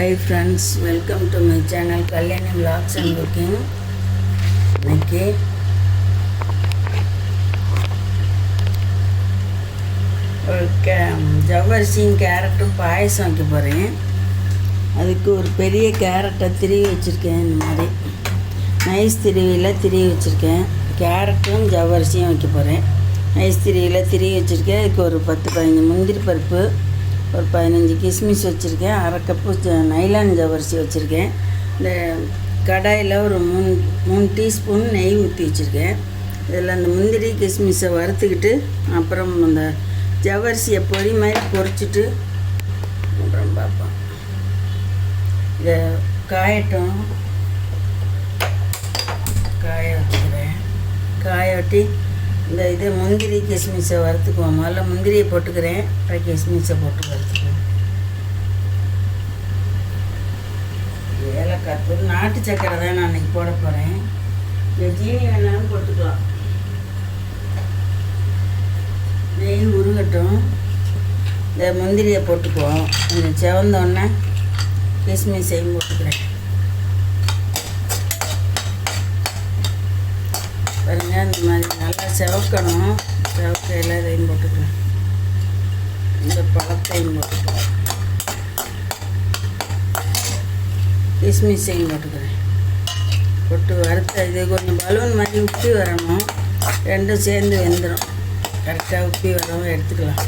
Friends welcome to my channel Kalyani vlogs and cooking இன்னைக்கு ஒரு K ஜவ்வரிசியும் கேரட்டும் பாயசம் வைக்க போகிறேன் அதுக்கு ஒரு பெரிய கேரட்டை திருவி வச்சுருக்கேன் இந்த மாதிரி. நைஸ் திருவியில் திருவி வச்சுருக்கேன். கேரட்டும் ஜவ்வரிசியும் வைக்க போகிறேன் நைஸ் திருவியில் திருவி வச்சுருக்கேன். அதுக்கு ஒரு பத்து பதினஞ்சு முந்திரி பருப்பு. ஒரு பதினஞ்சு கிஸ்மிஸ் வச்சுருக்கேன் அரை கப்பு ஜ- நைலான் ஜவரிசி வச்சுருக்கேன். இந்த கடாயில் ஒரு மூணு மூணு டீஸ்பூன் நெய் ஊற்றி வச்சுருக்கேன். இதில் அந்த முந்திரி கிஸ்மிஸை வறுத்துக்கிட்டு அப்புறம் அந்த ஜவரிசியை பொரி மாதிரி பொரிச்சிட்டு அப்புறம் பார்ப்போம். இதை காயட்டும். காய வச்சுக்கிறேன். காய வெட்டி இந்த இது முந்திரி கிஸ்மிஸை வறுத்துக்குவோம்? முதல்ல முந்திரியை போட்டுக்கிறேன். அப்புறம் கிஸ்மிஸை போட்டு வறுத்துக்குவோம். ஏலக்காய் தூள் நாட்டு சக்கரை தான் நான் இன்றைக்கி போட போகிறேன் இந்த ஜீனி வேணாலும் போட்டுக்கலாம். நெய் உருகட்டும். இந்த முந்திரியை போட்டுக்குவோம். கொஞ்சம் செவந்தோடனே கிஸ்மிஸையும் போட்டுக்கிறேன். பாருங்க இந்த மாதிரி நல்லா செவக்கணும். செவக்கையில் இதையும் போட்டுக்கலாம். இந்த பழத்தையும் போட்டுக்கலாம். கிஸ்மிஸையும் போட்டுக்கிறேன். போட்டு வறுத்த இது கொஞ்சம் பலூன் மாதிரி உப்பி வரணும். ரெண்டும் சேர்ந்து வெந்துடும் கரெக்டாக உப்பி வரவும் எடுத்துக்கலாம்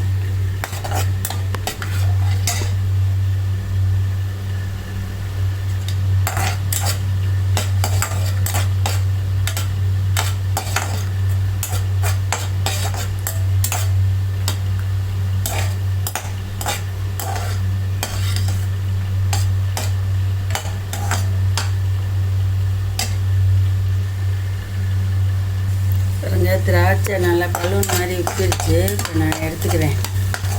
பாருங்க திராட்சை நல்லா பலூன் மாதிரி உப்பிருச்சு. இப்போ நான் எடுத்துக்கிறேன்.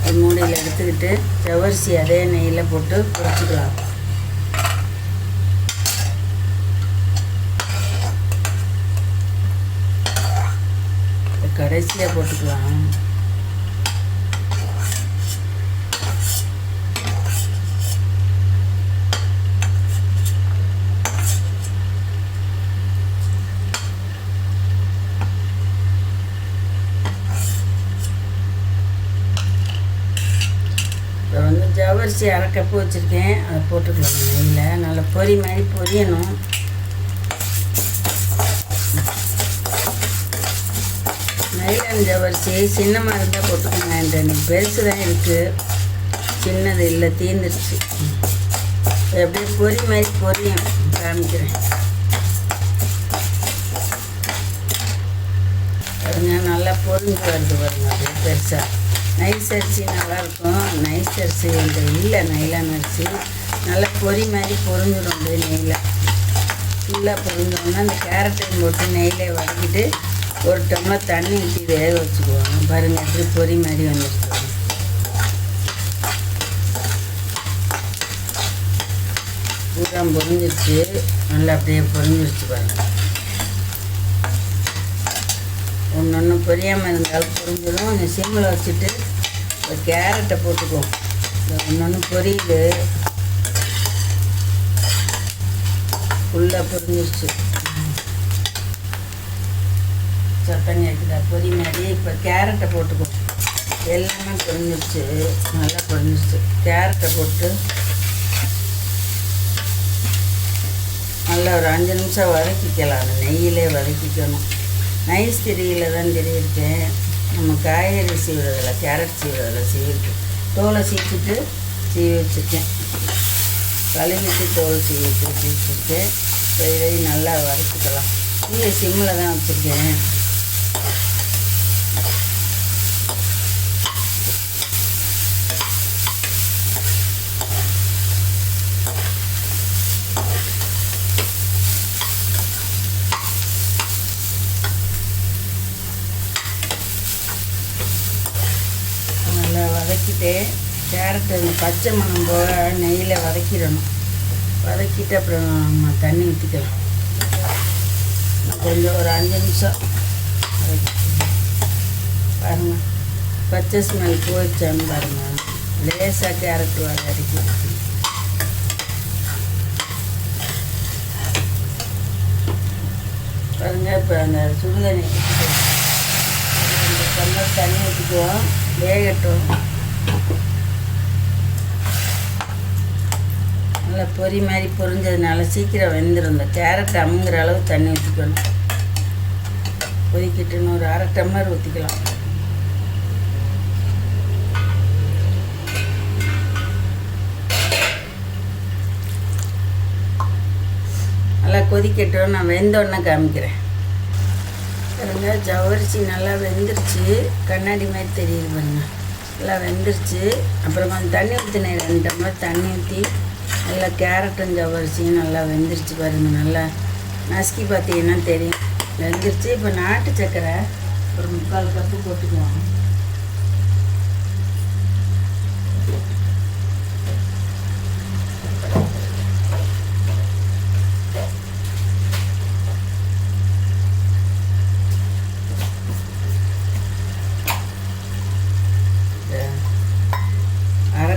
ஒரு மூடியில் எடுத்துக்கிட்டு ஜவரிசி அதே நெய்யில் போட்டு பொரிச்சுக்கலாம். கடைசியாக போட்டுக்கலாம் இப்போ வந்து ஜவரிசி அரை கப்பு வச்சுருக்கேன் அதை போட்டுக்கலாம் நெய்யில். நல்லா பொரி மாதிரி பொரியணும். நைலான் ஜவரிசி சின்னமாக இருந்தால் போட்டுக்கோங்க. இந்த எனக்கு பெருசு தான் இருக்குது சின்னது இல்லை தீர்ந்துருச்சு. இது பொறி பொரி மாதிரி பொரியும் காமிக்கிறேன். பாருங்க நல்லா பொரிஞ்சு வருது பாருங்க அப்படியே பெருசாக நைஸ் அரிசி நல்லாயிருக்கும் நைஸ் அரிசி இந்த இல்லை நைலான் அரிசி. நல்லா பொரி மாதிரி பொறிஞ்சிடும் அது நெய்யில் ஃபுல்லாக பொறிஞ்சோம்னா அந்த கேரட்டையும் போட்டு நெய்யில் வதக்கிட்டு ஒரு டம்ளர் தண்ணி ஊற்றி வேக வச்சுக்குவாங்க பாருங்கள் எப்படி பொரி மாதிரி வந்துருக்கு. பூரா பொறிஞ்சிருச்சு. நல்லா அப்படியே பொறிஞ்சிருச்சு பாருங்கள் ஒன்று ஒன்று பொரியாமல் இருந்தாலும் புரிஞ்சதும் அந்த சிம்மில் வச்சுட்டு ஒரு கேரட்டை போட்டுக்குவோம் ஒன்று ஒன்று பொரியுது. ஃபுல்லாக பொரிஞ்சிருச்சு. சத்தம் கேட்குதா பொரி மாதிரி இப்போ கேரட்டை போட்டுக்குவோம் எல்லாமே பொரிஞ்சிருச்சு. நல்லா பொரிஞ்சிருச்சு. கேரட்டை போட்டு நல்லா ஒரு அஞ்சு நிமிஷம் வதக்கிக்கலாம். அந்த நெய்யிலே வதக்கிக்கணும். நைஸ் திரியில் தான் திரியிருக்கேன் நம்ம காய்கறி சீவுறதில் கேரட் சீவுறதில் சீவிருக்கு. தோலை சீச்சிட்டு சீவி வச்சுருக்கேன். கழுவிட்டு தோல் சீவி வச்சு வச்சுருக்கேன். இப்போ இதையும் நல்லா வறுத்துக்கலாம். தீய சிம்மில் தான் வச்சுருக்கேன். கேரட்டு இந்த பச்சை மணம் போக நெய்யில் வதக்கிடணும். வதக்கிட்டு அப்புறம் நம்ம தண்ணி ஊற்றிக்கலாம் கொஞ்சம் ஒரு அஞ்சு நிமிஷம். பாருங்கள் பச்சை ஸ்மெல் போச்சான்னு பாருங்கள் லேசாக கேரட் வதக்கி பாருங்க இப்போ அந்த சுடுதண்ணி இந்த தண்ணி ஊற்றிக்குவோம் வேகட்டும். நல்லா பொரி மாதிரி பொரிஞ்சதுனால சீக்கிரம் வெந்துடும் இந்த கேரட் அம்முங்கிற அளவு தண்ணி ஊற்றிக்கணும் கொதிக்கிட்டுன்னு ஒரு அரை டம்ளர் ஊற்றிக்கலாம் நல்லா கொதிக்கட்டும். நான் வெந்தோடனே காமிக்கிறேன். பாருங்க ஜவ்வரிசி நல்லா வெந்துருச்சு. கண்ணாடி மாதிரி தெரியுது பாருங்க. நல்லா வெந்துருச்சு. அப்புறமா தண்ணி ஊற்றினேன் ரெண்டு டம்ளர் தண்ணி ஊற்றி நல்லா கேரட்டும் ஜவரிசியும் நல்லா வெந்துருச்சு பாருங்க நல்லா நசுக்கி பார்த்தீங்கன்னா தெரியும். வெந்துருச்சு. இப்போ நாட்டு சக்கரை ஒரு முக்கால் கப்பு போட்டுக்குவோம்.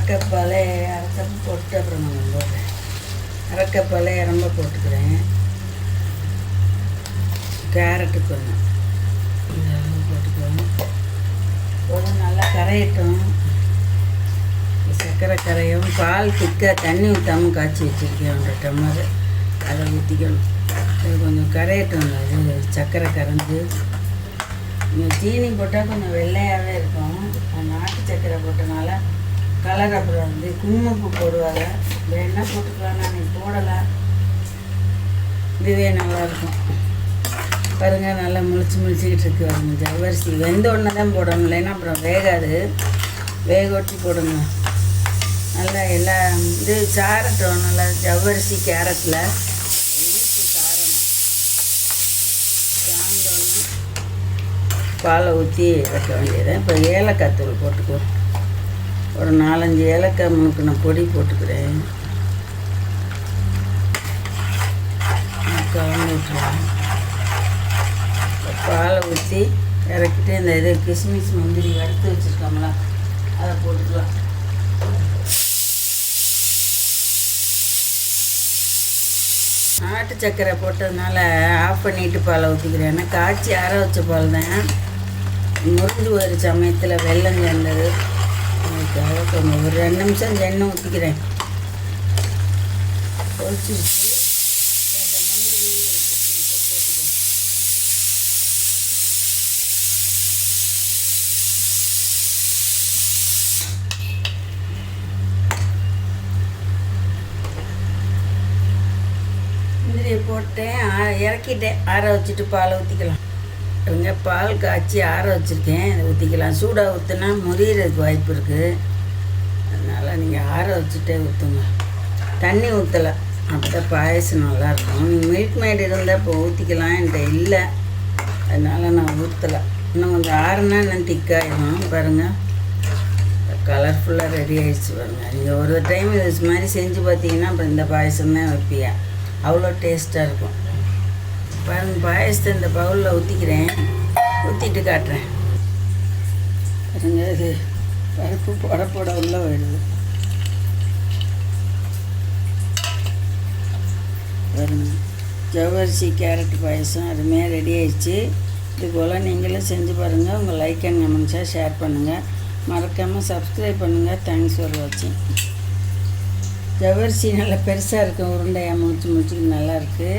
அரைக்கப்பாலே அரைக்கப்பு போட்டு அப்புறம் நான் போடுறேன் அரைக்கப்பாலே இரம்ப போட்டுக்கிறேன். கேரட்டு கொஞ்சம் இந்த அளவு போட்டுக்குவேன் கொஞ்சம் நல்லா கரையட்டும். சர்க்கரை கரையும் பால் திக்காக தண்ணி ஊற்றாமல் காய்ச்சி வச்சுருக்கேன் ஒரு டம்ளர். அதை ஊற்றிக்கணும் அது கொஞ்சம் கரையட்டும் அது சர்க்கரை கரைஞ்சி. இங்கே சீனி போட்டால் கொஞ்சம் வெள்ளையாகவே இருக்கும். நாட்டு சர்க்கரை போட்டனால கலர் அப்புறம் வந்து குங்குமப்பூ போடுவாங்க. வேணா போட்டுக்கலாம் நான் நீ போடலை. இதுவே நல்லாயிருக்கும் பாருங்கள் நல்லா முழிச்சு முழிச்சிக்கிட்டு இருக்கு பாருங்க ஜவ்வரிசி. வெந்த உடனே தான் போடணும் இல்லைன்னா அப்புறம் வேகாது. வேக ஒட்டி போடுங்க. நல்லா எல்லாம் இது சாரட்டும் நல்லா ஜவ்வரிசி கேரட்டில் இனிப்பு சாரணும் சாந்தோன்னு பாலை ஊற்றி வைக்க வேண்டியது இப்போ ஏலக்காய் தூள் போட்டுக்குவோம் ஒரு நாலஞ்சு ஏலக்காய் முழுக்கு நான் பொடி போட்டுக்கிறேன். கலந்து விட்டுருவேன் பாலை ஊற்றி இறக்கிட்டு இந்த இது கிஸ்மிஸ் முந்திரி வறுத்து வச்சுருக்கோம்ல அதை போட்டுக்கலாம். நாட்டு சர்க்கரை போட்டதுனால ஆஃப் பண்ணிட்டு பாலை ஊற்றிக்கிறேன் ஏன்னா காய்ச்சி ஆற வச்ச பால் தான். முறிஞ்சு ஒரு சமயத்தில் வெள்ளம் சேர்ந்தது. ரெண்டு நிமிஷம் எண்ணெய் ஊற்றிக்கிறேன் கொதிச்சிருச்சு முந்திரியை போட்டேன் இறக்கிட்டேன். ஆற வச்சுட்டு பால் ஊற்றிக்கலாம் இவங்க பால் காய்ச்சி ஆற வச்சுருக்கேன். ஊற்றிக்கலாம் சூடாக ஊற்றினா முறியறதுக்கு வாய்ப்பு இருக்குது நீங்கள் ஆற வச்சுட்டே ஊற்றுங்க தண்ணி ஊற்றலை அப்போ தான் பாயசம் நல்லாயிருக்கும் நீங்கள் மில்க் மேட் இருந்தால் இப்போ ஊற்றிக்கலாம் என்கிட்ட இல்லை. அதனால் நான் ஊற்றலை இன்னும் கொஞ்சம் ஆறுனா இன்னும் திக்காயிடும் பாருங்கள் கலர்ஃபுல்லாக ரெடி ஆகிடுச்சு பாருங்கள் நீங்கள் ஒரு டைம் இது மாதிரி செஞ்சு பார்த்தீங்கன்னா அப்புறம் இந்த பாயசம் தான் வைப்பியா? அவ்வளோ டேஸ்ட்டாக இருக்கும். பாருங்கள் பாயசத்தை இந்த பவுலில் ஊற்றிக்கிறேன் ஊற்றிட்டு காட்டுறேன். பாருங்க இது பருப்பு போட போட உள்ளே போயிடுது. வருங்க ஜவ்வரிசி கேரட் பாயசம் அருமையாக ரெடி ஆயிடுச்சு. இது போல் நீங்களும் செஞ்சு பாருங்கள் உங்கள் லைக் அண்ட் கமெண்ட்ஸாக ஷேர் பண்ணுங்கள் மறக்காமல் சப்ஸ்கிரைப் பண்ணுங்கள் தேங்க்ஸ் ஃபார் வாட்சிங் ஜவ்வரிசி நல்லா பெருசாக இருக்கும் உருண்டையாக முடிச்சு முடிச்சுக்கு நல்லாயிருக்கு